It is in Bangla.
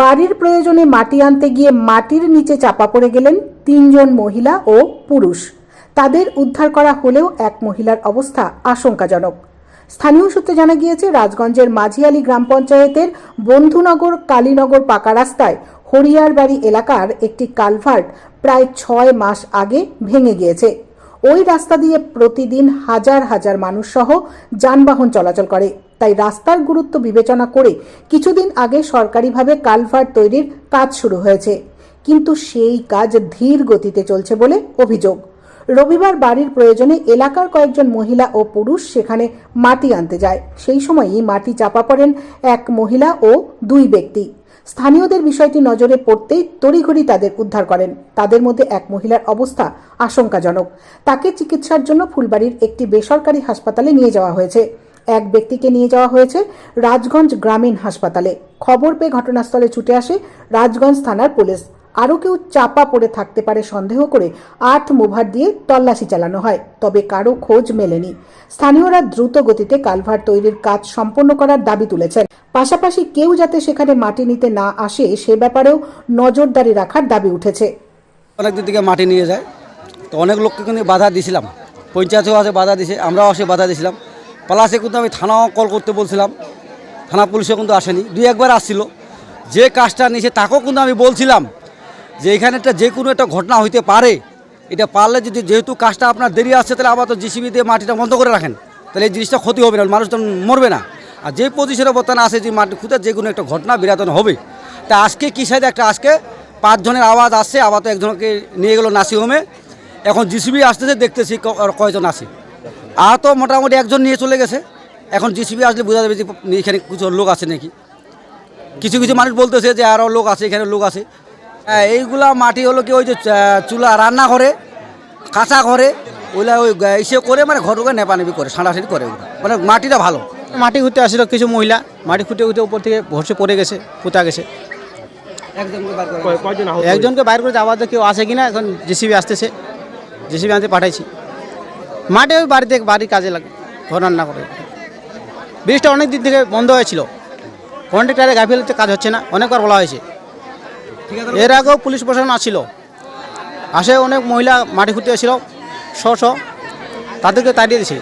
বাড়ির প্রয়োজনে মাটি আনতে গিয়ে মাটির নিচে চাপা পড়ে গেলেন তিনজন মহিলা ও পুরুষ। তাদের উদ্ধার করা হলেও এক মহিলার অবস্থা আশঙ্কাজনক। স্থানীয় সূত্রে জানা গিয়েছে, রাজগঞ্জের মাঝিয়ালি গ্রাম পঞ্চায়েতের বন্ধুনগর কালীনগর পাকা রাস্তায় হরিয়ারবাড়ি এলাকার একটি কালভার্ট প্রায় ছয় মাস আগে ভেঙে গিয়েছে। ওই রাস্তা দিয়ে প্রতিদিন হাজার হাজার মানুষ সহ যানবাহন চলাচল করে। তাই রাস্তার গুরুত্ব বিবেচনা করে কিছুদিন আগে সরকারিভাবে কালভার্ট তৈরির কাজ শুরু হয়েছে। কিন্তু সেই কাজ ধীর গতিতে চলছে বলে অভিযোগ। রবিবার বাড়ির প্রয়োজনে এলাকার কয়েকজন মহিলা ও পুরুষ সেখানে মাটি আনতে যায়। সেই সময়ই মাটি চাপা পড়েন এক মহিলা ও দুই ব্যক্তি। স্থানীয়দের বিষয়টি নজরে পড়তেই তড়িঘড়ি তাদের উদ্ধার করেন। তাদের মধ্যে এক মহিলার অবস্থা আশঙ্কাজনক। তাকে চিকিৎসার জন্য ফুলবাড়ির একটি বেসরকারি হাসপাতালে নিয়ে যাওয়া হয়েছে। এক ব্যক্তিকে নিয়ে যাওয়া হয়েছে রাজগঞ্জ গ্রামীণ হাসপাতালে। খবর পেয়ে ঘটনাস্থলে ছুটে আসে রাজগঞ্জ থানার পুলিশ। আরও কেউ চাপা পড়ে থাকতে পারে সন্দেহ করে আট মুভার দিয়ে তল্লাশি চালানো হয়, তবে কারও খোঁজ মেলেনি। স্থানীয়রা দ্রুত গতিতে কালভার তৈরির কাজ সম্পন্ন করার দাবি তুলেছেন। পাশাপাশি কেউ যাতে সেখানে মাটি নিতে না আসে, সে ব্যাপারেও নজরদারি রাখার দাবি উঠেছে। অনেক দিক থেকে মাটি নিয়ে যায়। তো অনেক লোককে কিন্তু বাধা দিয়েছিলাম পঞ্চায়েতেও আসে বাধা দিয়েছে আমরাও আসে, বাধা দিয়েছিলাম প্লাসে কিন্তু আমি থানাও কল করতে বলছিলাম। থানা পুলিশও কিন্তু আসেনি। দুই একবার আসছিল। যে কাজটা নিয়েছে তাকেও কিন্তু আমি বলছিলাম যে এখানে একটা যে কোনো একটা ঘটনা হইতে পারে। এটা পারলে যদি যেহেতু কাজটা আপনার দেরি আসছে তাহলে আবার তো জিসিবি দিয়ে মাটিটা বন্ধ করে রাখেন। তাহলে এই জিনিসটা ক্ষতি হবে না মানুষ তো মরবে না। আর যে পজিশনে বর্তমানে আসে যে মাটি খুঁজে যে কোনো একটা ঘটনা বিরাতন হবে। তা আজকে কী সাইডে একটা আজকে পাঁচজনের আওয়াজ আসছে আবার তো একজনকে নিয়ে গেলো নার্সিংহোমে এখন জিসিবি আসতেছে, দেখতেছি কয়জন আসে আর তো মোটামুটি একজন নিয়ে চলে গেছে। এখন জিসিবি আসলে বোঝা যাবে যে এখানে কিছু লোক আছে নাকি। কিছু কিছু মানুষ বলতেছে যে আরও লোক আছে এখানে লোক আছে। হ্যাঁ, এইগুলা মাটি হলো কি ওই যে চুলা রান্না করে কাঁচা করে ওইগুলা ওই ইসে করে মানে ঘর ঘরকে নেপানেপি করে সাঁড়াসাঁড়ি করে ওগুলা মানে মাটিটা ভালো। মাটি খুঁড়তে আসছিল কিছু মহিলা মাটি খুঁটে খুঁটে উপর থেকে ভরসে পড়ে গেছে পুঁতা গেছে। একজনকে বাইর করে আবার কেউ আসে কিনা এখন জেসিবি আসতেছে। জেসিবি আনতে পাঠাইছি। মাঠে ওই বাড়িতে বাড়ির কাজে লাগে ঘর রান্না করে। ব্রিজটা অনেক দিন থেকে বন্ধ হয়েছিল। কন্ট্রাক্টারে গাফিলতে কাজ হচ্ছে না অনেকবার বলা হয়েছে। এর আগেও পুলিশ প্রশাসন আসছিল আসে অনেক মহিলা মাটি খুঁড়তে এসেছিল শ শ তাদেরকে তাড়িয়ে দিয়েছে।